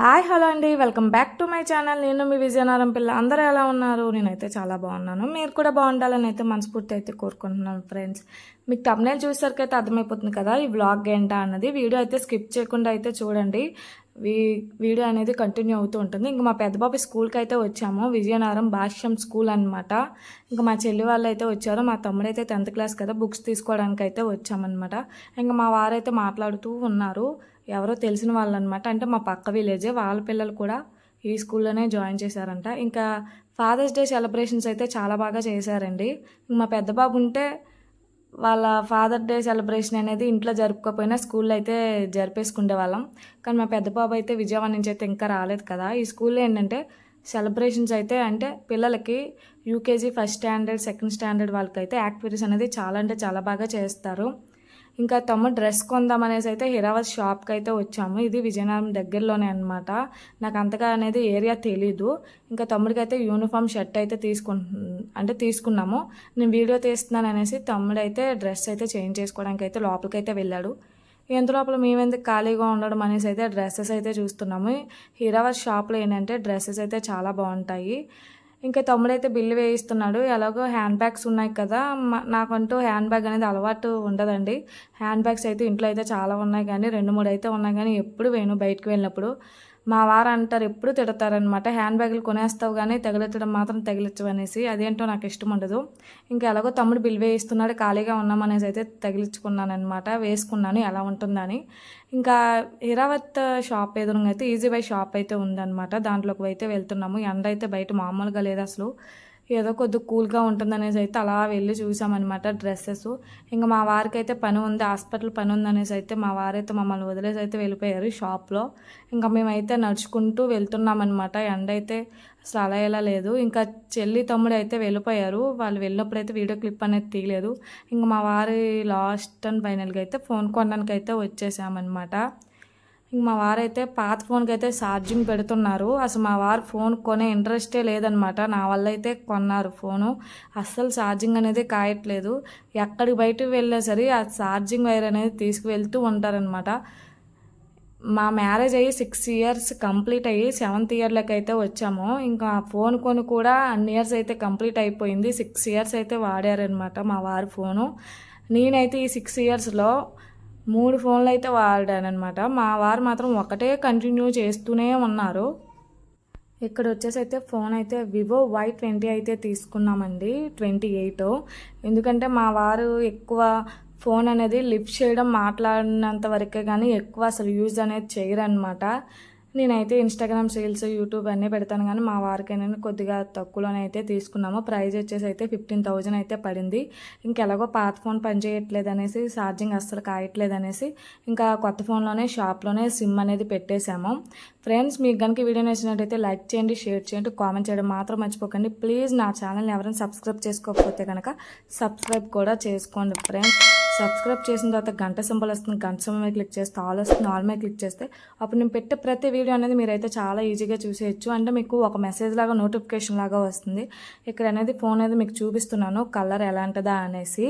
Hi hello అండి. Welcome back to my channel. నేను మీ విజయనగరం పిల్ల. అందరూ ఎలా ఉన్నారు? నేనైతే చాలా బాగున్నాను. మీరు కూడా బాగుండాలని అయితే మనస్ఫూర్తి అయితే కోరుకుంటున్నాను ఫ్రెండ్స్. మీకు తమ్నేలు చూసేసరికి అయితే అర్థమైపోతుంది కదా ఈ వ్లాగ్ ఏంటా అన్నది. వీడియో అయితే స్కిప్ చేయకుండా అయితే చూడండి. వీ వీడియో అనేది కంటిన్యూ అవుతూ ఉంటుంది. ఇంకా మా పెద్ద బాబు స్కూల్కి అయితే వచ్చాము. విజయనగరం భాష్యం స్కూల్ అనమాట ఇంకా మా చెల్లి వాళ్ళు అయితే వచ్చారు. మా తమ్ముడు అయితే టెన్త్ క్లాస్ కదా బుక్స్ తీసుకోవడానికి అయితే వచ్చామన్నమాట. ఇంకా మా వారైతే మాట్లాడుతూ ఉన్నారు. ఎవరో తెలిసిన వాళ్ళు అనమాట అంటే మా పక్క విలేజే వాళ్ళ పిల్లలు కూడా ఈ స్కూల్లోనే జాయిన్ చేశారంట. ఇంకా ఫాదర్స్ డే సెలబ్రేషన్స్ అయితే చాలా బాగా చేశారండి. మా పెద్ద బాబు ఉంటే వాళ్ళ ఫాదర్ డే సెలబ్రేషన్ అనేది ఇంట్లో జరుపుకోకపోయినా స్కూల్లో అయితే జరిపేసుకునే వాళ్ళం. కానీ మా పెద్ద బాబు అయితే విజయవాడ నుంచి అయితే ఇంకా రాలేదు కదా. ఈ స్కూల్లో ఏంటంటే సెలబ్రేషన్స్ అయితే అంటే పిల్లలకి UKG first standard second standard వాళ్ళకైతే యాక్టివిటీస్ అనేది చాలా అంటే చాలా బాగా చేస్తారు. ఇంకా తమ్ముడు డ్రెస్ కొందాం అనేసి అయితే హీరావత్ షాప్కి అయితే వచ్చాము. ఇది విజయనగరం దగ్గరలోనే అనమాట నాకు అంతగా అనేది ఏరియా తెలీదు. ఇంకా తమ్ముడికి అయితే యూనిఫామ్ షర్ట్ అయితే తీసుకుంటు అంటే తీసుకున్నాము. నేను వీడియో తీస్తున్నాను అనేసి తమ్ముడు అయితే డ్రెస్ అయితే చేంజ్ చేసుకోవడానికి అయితే లోపలికి అయితే వెళ్ళాడు. ఎంత లోపల మేమెందుకు ఖాళీగా ఉండడం అనేసి అయితే డ్రెస్సెస్ అయితే చూస్తున్నాము. హీరావర్ షాప్లో ఏంటంటే డ్రెస్సెస్ అయితే చాలా బాగుంటాయి. ఇంకా తమ్ముడైతే బిల్లు వేయిస్తున్నాడు. ఎలాగో హ్యాండ్ బ్యాగ్స్ ఉన్నాయి కదా. నాకంటూ హ్యాండ్ బ్యాగ్ అనేది అలవాటు ఉండదండి. హ్యాండ్ బ్యాగ్స్ అయితే ఇంట్లో అయితే చాలా ఉన్నాయి కానీ రెండు మూడు అయితే ఉన్నాయి కానీ ఎప్పుడు వేయను బయటకు వెళ్ళినప్పుడు. మా వారు అంటారు ఎప్పుడు తిడతారనమాట హ్యాండ్ బ్యాగులు కొనేస్తావు కానీ తగిలించడం మాత్రం తగిలించవనేసి అదేంటో నాకు ఇష్టం ఉండదు. ఇంకా ఎలాగో తమ్ముడు బిల్ వేయిస్తున్నాడు ఖాళీగా ఉన్నామనేసి అయితే తగిలించుకున్నానమాట వేసుకున్నాను ఎలా ఉంటుందని. ఇంకా హీరావత్ షాప్ ఎదురుగా అయితే ఈజీ బై షాప్ అయితే ఉందన్నమాట. దాంట్లోకి అయితే వెళ్తున్నాము. ఎండ అయితే బయట మామూలుగా లేదు అసలు. ఏదో కొద్ది కూల్గా ఉంటుందనేసి అయితే అలా వెళ్ళి చూసామన్నమాట డ్రెస్సెస్. ఇంకా మా వారికి అయితే పని ఉంది హాస్పిటల్ పని ఉందనేసి అయితే మా వారైతే మమ్మల్ని వదిలేసి అయితే వెళ్ళిపోయారు షాప్లో. ఇంకా మేమైతే నడుచుకుంటూ వెళ్తున్నామన్నమాట. ఎండ అయితే అసలు అలా ఎలా లేదు. ఇంకా చెల్లి తమ్ముడు అయితే వెళ్ళిపోయారు. వాళ్ళు వెళ్ళినప్పుడు అయితే వీడియో క్లిప్ అనేది తీయలేదు. ఇంకా మా వారి లాస్ట్ అండ్ ఫైనల్గా అయితే ఫోన్ కొనడానికి అయితే వచ్చేసామన్నమాట. ఇంక మా వారైతే పాత ఫోన్కి అయితే ఛార్జింగ్ పెడుతున్నారు. అసలు మా వారు ఫోన్ కొనే ఇంట్రెస్టే లేదనమాట నా వల్ల అయితే కొన్నారు ఫోను. అస్సలు ఛార్జింగ్ అనేది కాయట్లేదు. ఎక్కడికి బయటకు వెళ్ళినా సరే ఆ ఛార్జింగ్ వైర్ అనేది తీసుకువెళ్తూ ఉంటారనమాట మా మ్యారేజ్ అయ్యి సిక్స్ ఇయర్స్ కంప్లీట్ అయ్యి సెవెంత్ ఇయర్లోకి అయితే వచ్చాము. ఇంకా ఫోన్ కొని కూడా అన్ని ఇయర్స్ అయితే కంప్లీట్ అయిపోయింది. సిక్స్ ఇయర్స్ అయితే వాడారనమాట మా వారి ఫోను. నేనైతే ఈ సిక్స్ ఇయర్స్లో మూడు ఫోన్లు అయితే వాడానమాట మా వారు మాత్రం ఒకటే కంటిన్యూ చేస్తూనే ఉన్నారు. ఇక్కడ వచ్చేసి అయితే ఫోన్ అయితే వివో వై ట్వంటీ అయితే తీసుకున్నామండి ట్వంటీ ఎయిట్. ఎందుకంటే మా వారు ఎక్కువ ఫోన్ అనేది లిఫ్ట్ చేయడం మాట్లాడినంత వరకే కానీ ఎక్కువ అసలు యూజ్ అనేది చేయరనమాట నేనైతే ఇన్స్టాగ్రామ్ సేల్స్ యూట్యూబ్ అన్నీ పెడతాను కానీ మా వారికి నేను కొద్దిగా తక్కువలోనే అయితే తీసుకున్నాము. ప్రైస్ వచ్చేసి అయితే ఫిఫ్టీన్ థౌజండ్ అయితే పడింది. ఇంకెలాగో పాత ఫోన్ పనిచేయట్లేదు అనేసి ఛార్జింగ్ అస్సలు కాయట్లేదు అనేసి ఇంకా కొత్త ఫోన్లోనే షాప్లోనే సిమ్ అనేది పెట్టేశాము. ఫ్రెండ్స్ మీకు కనుక వీడియో నచ్చినట్టయితే లైక్ చేయండి షేర్ చేయండి కామెంట్ చేయడం మాత్రం మర్చిపోకండి. ప్లీజ్ నా ఛానల్ని ఎవరైనా సబ్స్క్రైబ్ చేసుకోకపోతే కనుక సబ్స్క్రైబ్ కూడా చేసుకోండి ఫ్రెండ్స్ సబ్స్క్రైబ్ చేసిన తర్వాత గంట సింబల్ వస్తుంది. గంట సింబల్ మీద క్లిక్ చేస్తే ఆల్ వస్తుంది. ఆల్ మీద క్లిక్ చేస్తే అప్పుడు నేను పెట్టే ప్రతి వీడియో అనేది మీరైతే చాలా ఈజీగా చూసేయచ్చు. అంటే మీకు ఒక మెసేజ్ లాగా నోటిఫికేషన్ లాగా వస్తుంది. ఇక్కడ అనేది ఫోన్ అనేది మీకు చూపిస్తున్నాను. కలర్ ఎలాంటిదా అనేసి.